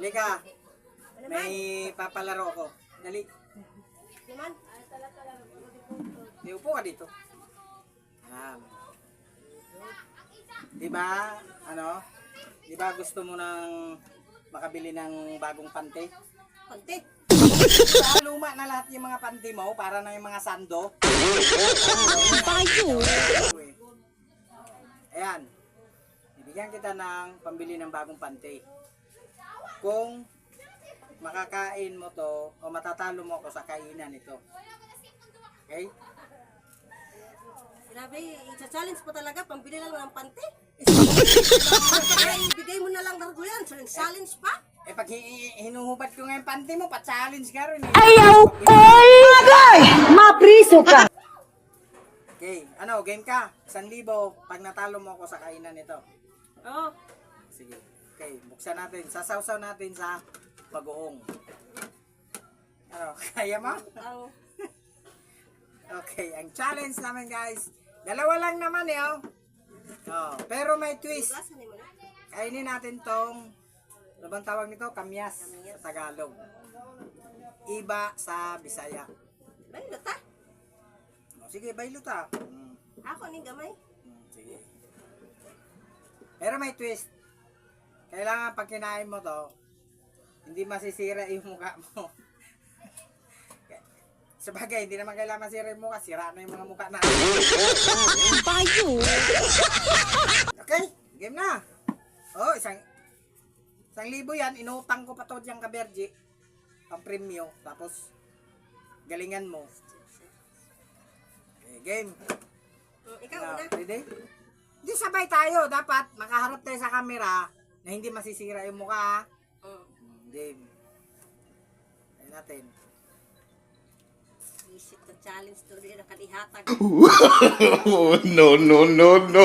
Lika. May papalaro ko. Dali. Naman. Di upo ka dito. Yan. Di ba, ano? Di ba gusto mo nang makabili ng bagong pante? Konti. Diba, luma na lahat yung mga panty mo para na yung mga sando. Tayo. Ayan. Bibigyan kita ng pambili ng bagong panty. Kung makakain mo to o matatalo mo ako sa kainan ito. Okay? Grabe, i-challenge pa talaga. Pambili lang ng pante. Kaya ibigay mo na lang ng yan. Challenge pa. Eh pag hi- hi- hinuhubad ko ngayon panty mo, pa-challenge ka rin eh. Ayaw ko! Agay! Mapriso ka! Okay, ano, game ka. 1,000 pag natalo mo ako sa kainan ito. Oo. Sige. Okay, buksan natin. Sasawsaw natin sa bagoong. Ano, kaya mo? Ang Okay, ang challenge namin guys, dalawa lang naman eh oh. Oh, pero may twist. Kainin natin tong, ano bang tawag nito? Kamyas sa Tagalog. Iba sa Bisaya. Dahil ta. Oh, sige, bailot ah. Mm, Ako ni gamay. mm, sige. Pero may twist. Kailangan pag kinain mo to, hindi masisira yung mukha mo. Sabagay, hindi naman kailangan masira yung mukha. Sira na yung mga mukha natin. Tayo. Okay, game na. Oh, isang isang libo yan. Inutang ko pa to dyan kaberji. Pang premyo. Tapos, galingan mo. Okay, game. Mm, Ikaw una. ready? Hindi sabay tayo. Dapat makaharap tayo sa camera na hindi masisira yung mukha. Mm. Hmm, Game. Ayun natin. Visit the challenge to rin ang kalihatag. Oh, no, no, no, no.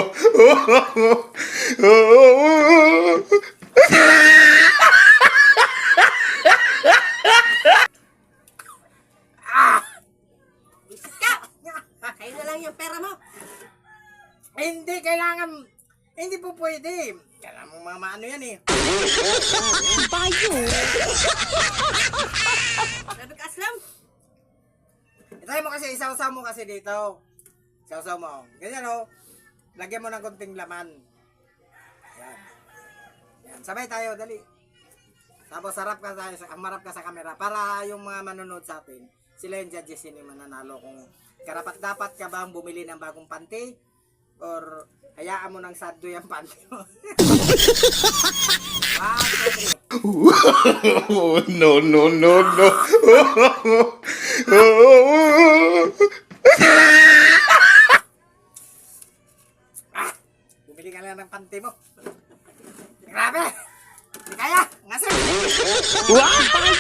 Ka! Kayo na lang yung pera mo. Hindi, kailangan, hindi po pwede. Kailangan mo mga maano yan eh. Tayo. Sabi ka, Aslam. Itry mo kasi, isaw-saw mo kasi dito. Isaw-saw mo. Ganyan o. Lagyan mo ng konting laman. Yan. Yan. Sabay tayo, dali. Tapos sarap ka tayo, amarap ka sa camera para yung mga manonood sa atin, sila yung judges yun yung mananalo kung karapat dapat ka bang bumili ng bagong panty or hayaan mo ng saddo yung panty mo. No, no, no, no. Bumili ka lang ng panty mo. Grabe! Hindi kaya! Ngasip! Tayo.